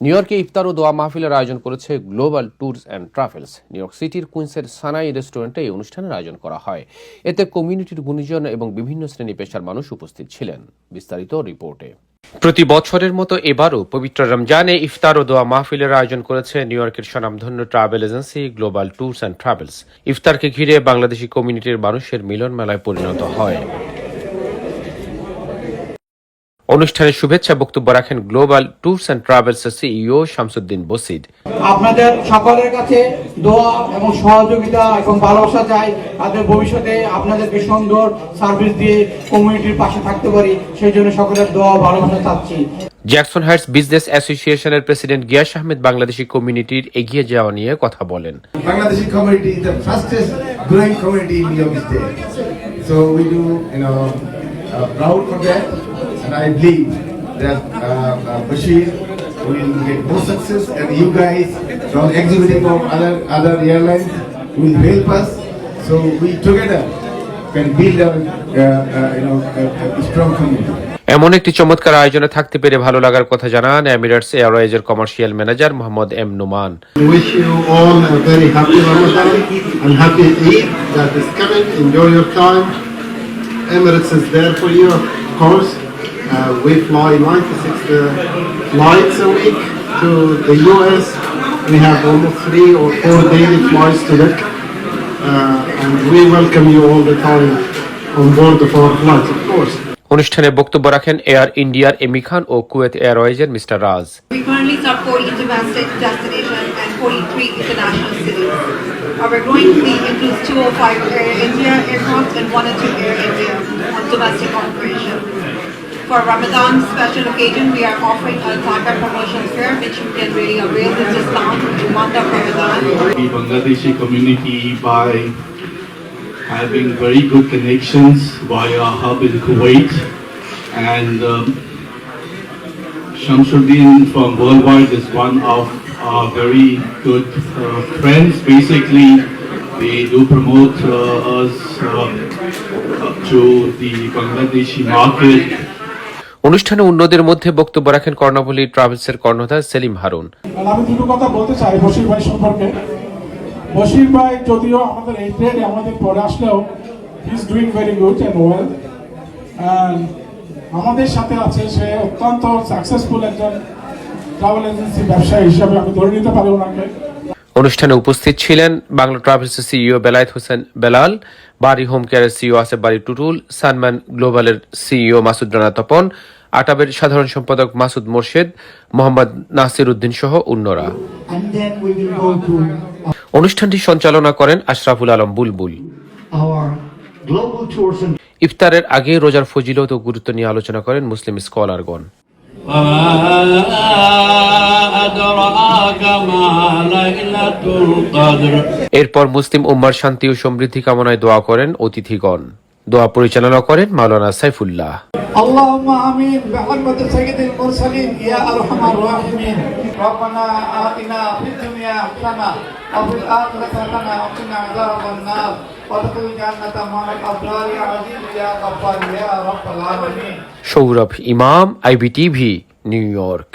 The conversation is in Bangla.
নিউ ইয়র্কে ইফতার ও দোয়া মাহফিলের আয়োজন করেছে Global Tours and Travels. New York সিটির কুইন্সের সানাই রেস্টুরেন্টে এই অনুষ্ঠানের আয়োজন করা হয়। এতে কমিউনিটির গুণীজন এবং বিভিন্ন শ্রেণি পেশার মানুষ উপস্থিত ছিলেন। বিস্তারিত রিপোর্টে। প্রতি বছরের মতো এবারও পবিত্র রমজানে ইফতার ও দোয়া মাহফিলের আয়োজন করেছে নিউ ইয়র্কের স্বনামধন্য travel agency Global Tours and Travels. ইফতারকে ঘিরে বাংলাদেশি কমিউনিটির মানুষের মিলন মেলায় পরিণত হয়। অনুষ্ঠানে শুভেচ্ছা বক্তব্য রাখেন গ্লোবাল ট্যুরস অ্যান্ড ট্রাভেলস এর সিইও শামসুদ্দিন বসিদ আপনাদের সকলের কাছে দোয়া এবং সহযোগিতা এবং ভালোবাসা চাই। তাদের ভবিষ্যতে আপনাদেরকে সুন্দর সার্ভিস দিয়ে কমিউনিটির পাশে থাকতে পারি। সেই জন্য সকলের দোয়া ও ভালোবাসা চাচ্ছি। জ্যাকসন হাইটস বিজনেস অ্যাসোসিয়েশনের প্রেসিডেন্ট গিয়াস আহমেদ বাংলাদেশি কমিউনিটির এগিয়ে যাওয়া নিয়ে কথা বলেন। the fastest growing community in New York State. So we do, you know, uh, proud for that, and I believe that uh, uh, Bashir will get more success, and you guys, from exhibiting from other other airlines, will help us. So we together can build a, uh, uh, you know, a, a strong community. এমন একটি চমৎকার আয়োজনে থাকতে পেরে ভালো লাগার কথা জানান Emirates এয়ারওয়েজের commercial manager Mohammad M Numan wish you all a very happy Ramadan and happy Eid that is coming. Enjoy your time. Emirates is there for you, of course. Uh, we fly 96 uh, flights a week to the US. We have almost three or four daily flights to Mecca. Uh, and we welcome you all the time on board of our flights, of course. অনুষ্ঠানে বক্তব্য রাখেন এয়ার ইন্ডিয়ার এমি খান ও Kuwait এয়ারওয়েজের mister Raj We currently serve 40 domestic destinations and 43 international cities. Our growing fleet includes 205 Air India aircraft and 1 or 2 Air India on domestic operation. For Ramadan special occasion, we are offering a Dhaka promotion fair which you can really avail this discount in the month of Ramadan. the Bangladeshi community by having very good connections via hub in Kuwait and um, Shamsuddin from Worldwide is one of our very good uh, friends. Basically, they do promote uh, us uh, to the Bangladeshi market অনুষ্ঠানে অন্যদের মধ্যে বক্তব্য রাখেন কর্ণাবলী ট্রাভেলসের কর্ণধার সেলিম হারুন। আমি দুটো কথা বলতে চাই বশির ভাই সম্পর্কে। বশির ভাই যদিও আমাদের এই ট্রেডে আমাদের পরে আসলেও is doing very good and well আমাদের সাথে আছে সে অত্যন্ত সাকসেসফুল একজন ট্রাভেল এজেন্সি ব্যবসায়ী হিসাবে আমি ধরে নিতে পারি ওনাকে। অনুষ্ঠানে উপস্থিত ছিলেন বাংলা ট্রাভেলসের সিইও বেলায়েত হোসেন বেলাল বাড়ি হোম কেয়ারের সিইও আসেফ বাড়ি টুটুল সানম্যান গ্লোবালের সিইও মাসুদ রানা তপন আটাবের সাধারণ সম্পাদক মাসুদ মোর্শেদ, মোহাম্মদ নাসির উদ্দিন সহ অন্যরা। অনুষ্ঠানটি সঞ্চালনা করেন আশরাফুল আলম বুলবুল। ইফতারের আগে রোজার ফজিলত ও গুরুত্ব নিয়ে আলোচনা করেন মুসলিম স্কলারগণ। এরপর মুসলিম উম্মার শান্তি ও সমৃদ্ধি কামনায় দোয়া করেন অতিথিগণ। দোয়া পরিচালনা করেন মাওলানা সাইফুল্লাহ اللهم امين بحرمة سيد المرسلين يا ارحم الراحمين ربنا اتنا في الدنيا حسنة وفي الآخرة حسنة وقنا عذاب النار وادخل الجنة مع الأبرار يا عزيز يا غفار يا رب العالمين সৌরভ ইমাম আইবিটিভি নিউ ইয়র্ক